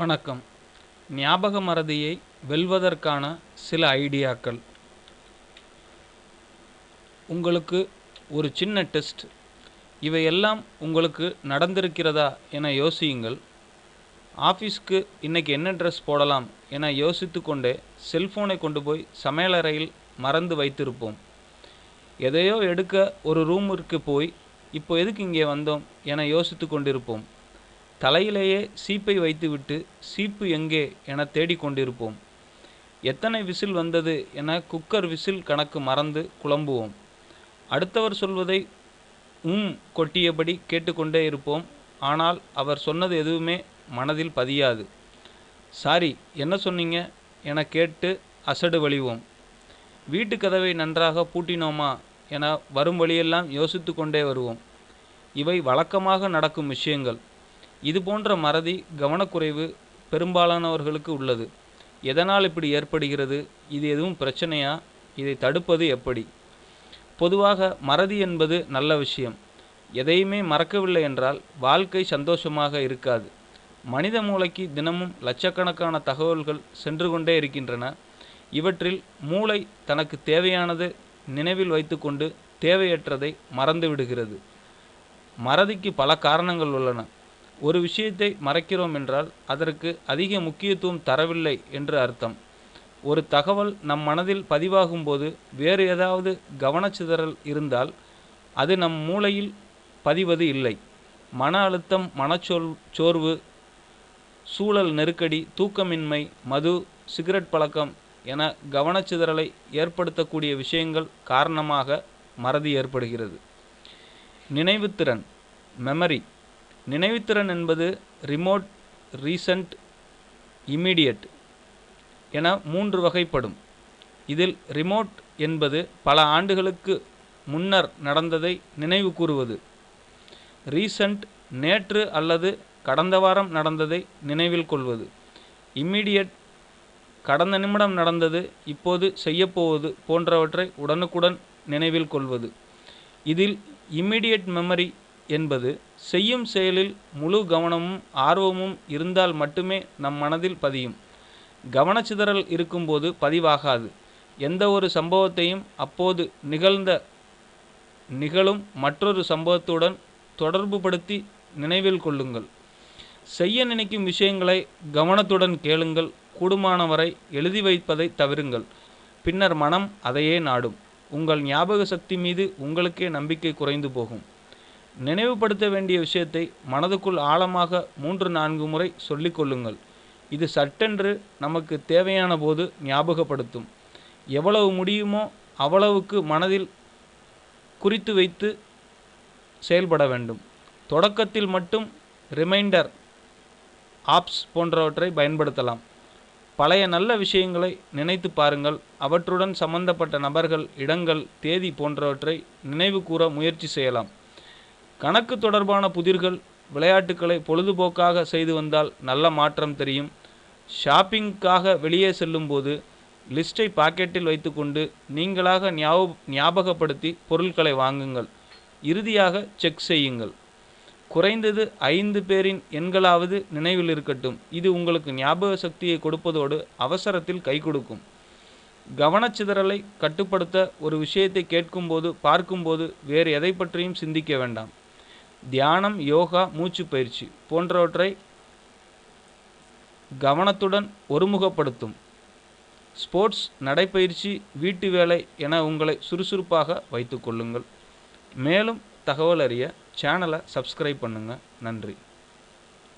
வணக்கம். ஞாபக மறதியை வெல்வதற்கான சில ஐடியாக்கள். உங்களுக்கு ஒரு சின்ன டெஸ்ட். இவையெல்லாம் உங்களுக்கு நடந்திருக்கிறதா என யோசியுங்கள். ஆஃபீஸ்க்கு இன்னைக்கு என்ன ட்ரெஸ் போடலாம் என யோசித்து கொண்டே செல்ஃபோனை கொண்டு போய் சமையலறையில் மறந்து வைத்திருப்போம். எதையோ எடுக்க ஒரு ரூமிற்கு போய் இப்போ எதுக்கு இங்கே வந்தோம்? என யோசித்து கொண்டிருப்போம் தலையிலேயே சீப்பை வைத்துவிட்டு சீப்பு எங்கே? என தேடிக்கொண்டிருப்போம் எத்தனை விசில் வந்தது என குக்கர் விசில் கணக்கு மறந்து குழம்புவோம். அடுத்தவர் சொல்வதை உம் கொட்டியபடி கேட்டுக்கொண்டே இருப்போம். ஆனால் அவர் சொன்னது எதுவுமே மனதில் பதியாது. சாரி என்ன சொன்னீங்க? என கேட்டு அசடு வழிவோம். வீட்டு கதவை நன்றாக பூட்டினோமா? என வரும் வழியெல்லாம் யோசித்து கொண்டே வருவோம். இவை வழக்கமாக நடக்கும் விஷயங்கள். இது போன்ற மறதி கவனக்குறைவு பெரும்பாலானவர்களுக்கு உள்ளது. எதனால் இப்படி ஏற்படுகிறது? இது எதுவும் பிரச்சனையா? இதை தடுப்பது எப்படி? பொதுவாக மறதி என்பது நல்ல விஷயம். எதையுமே மறக்கவில்லை என்றால் வாழ்க்கை சந்தோஷமாக இருக்காது. மனித மூளைக்கு தினமும் லட்சக்கணக்கான தகவல்கள் சென்று கொண்டே இருக்கின்றன. இவற்றில் மூளை தனக்கு தேவையானது நினைவில் வைத்துக்கொண்டு தேவையற்றதை மறந்து விடுகிறது. மறதிக்கு பல காரணங்கள் உள்ளன. ஒரு விஷயத்தை மறைக்கிறோம் என்றால் அதற்கு அதிக முக்கியத்துவம் தரவில்லை என்று அர்த்தம். ஒரு தகவல் நம் மனதில் பதிவாகும் போது வேறு ஏதாவது கவனச்சிதறல் இருந்தால் அது நம் மூளையில் பதிவது இல்லை. மன அழுத்தம் மனச்சோல் சோர்வு சூழல் நெருக்கடி தூக்கமின்மை மது சிகரெட் பழக்கம் என கவனச்சிதறலை ஏற்படுத்தக்கூடிய விஷயங்கள் காரணமாக மறதி ஏற்படுகிறது. நினைவுத்திறன் மெமரி நினைவுத்திறன் என்பது ரிமோட் ரீசன்ட் இம்மீடியட் என மூன்று வகைப்படும். இதில் ரிமோட் என்பது பல ஆண்டுகளுக்கு முன்னர் நடந்ததை நினைவு கூறுவது. ரீசன்ட் நேற்று அல்லது கடந்த வாரம் நடந்ததை நினைவில் கொள்வது. இம்மீடியட் கடந்த நிமிடம் நடந்தது இப்போது செய்யப்போவது போன்றவற்றை உடனுக்குடன் நினைவில் கொள்வது. இதில் இம்மீடியட் மெமரி என்பது செய்யும் செயலில் முழு கவனமும் ஆர்வமும் இருந்தால் மட்டுமே நம் மனதில் பதியும். கவனச்சிதறல் இருக்கும்போது பதிவாகாது. எந்த ஒரு சம்பவத்தையும் அப்போது நிகழ்ந்த நிகழும் மற்றொரு சம்பவத்துடன் தொடர்புபடுத்தி நினைவில் கொள்ளுங்கள். செய்ய நினைக்கும் விஷயங்களை கவனத்துடன் கேளுங்கள். கூடுமானவரை எழுதி வைப்பதை தவிருங்கள். பின்னர் மனம் அதையே நாடும். உங்கள் ஞாபக சக்தி மீது உங்களுக்கே நம்பிக்கை குறைந்து போகும். நினைவுபடுத்த வேண்டிய விஷயத்தை மனதுக்குள் ஆழமாக மூன்று நான்கு முறை சொல்லிக் கொள்ளுங்கள். இது சட்டென்று நமக்கு தேவையான போது ஞாபகப்படுத்தும். எவ்வளவு முடியுமோ அவ்வளவுக்கு மனதில் குறித்து வைத்து செயல்பட வேண்டும். தொடக்கத்தில் மட்டும் ரிமைண்டர் ஆப்ஸ் போன்றவற்றை பயன்படுத்தலாம். பழைய நல்ல விஷயங்களை நினைத்து பாருங்கள். அவற்றுடன் சம்பந்தப்பட்ட நபர்கள் இடங்கள் தேதி போன்றவற்றை நினைவு கூற முயற்சி செய்யலாம். கணக்கு தொடர்பான புதிர்கள் விளையாட்டுக்களை பொழுதுபோக்காக செய்து வந்தால் நல்ல மாற்றம் தெரியும். ஷாப்பிங்காக வெளியே செல்லும்போது லிஸ்ட்டை பாக்கெட்டில் வைத்துக்கொண்டு நீங்களாக ஞாபகப்படுத்தி பொருட்களை வாங்குங்கள். இறுதியாக செக் செய்யுங்கள். குறைந்தது ஐந்து பேரின் எண்களாவது நினைவில் இருக்கட்டும். இது உங்களுக்கு ஞாபக சக்தியை கொடுப்பதோடு அவசரத்தில் கை கொடுக்கும். கவனச்சிதறலை கட்டுப்படுத்த ஒரு விஷயத்தை கேட்கும்போது பார்க்கும்போது வேறு எதை பற்றியும் சிந்திக்க வேண்டாம். தியானம் யோகா மூச்சு பயிற்சி போன்றவற்றை கவனத்துடன் ஒருமுகப்படுத்தும். ஸ்போர்ட்ஸ் நடைப்பயிற்சி வீட்டு வேலை என உங்களை சுறுசுறுப்பாக வைத்துக்கொள்ளுங்கள் மேலும் தகவல் அறிய சேனலை சப்ஸ்கிரைப் பண்ணுங்கள் நன்றி.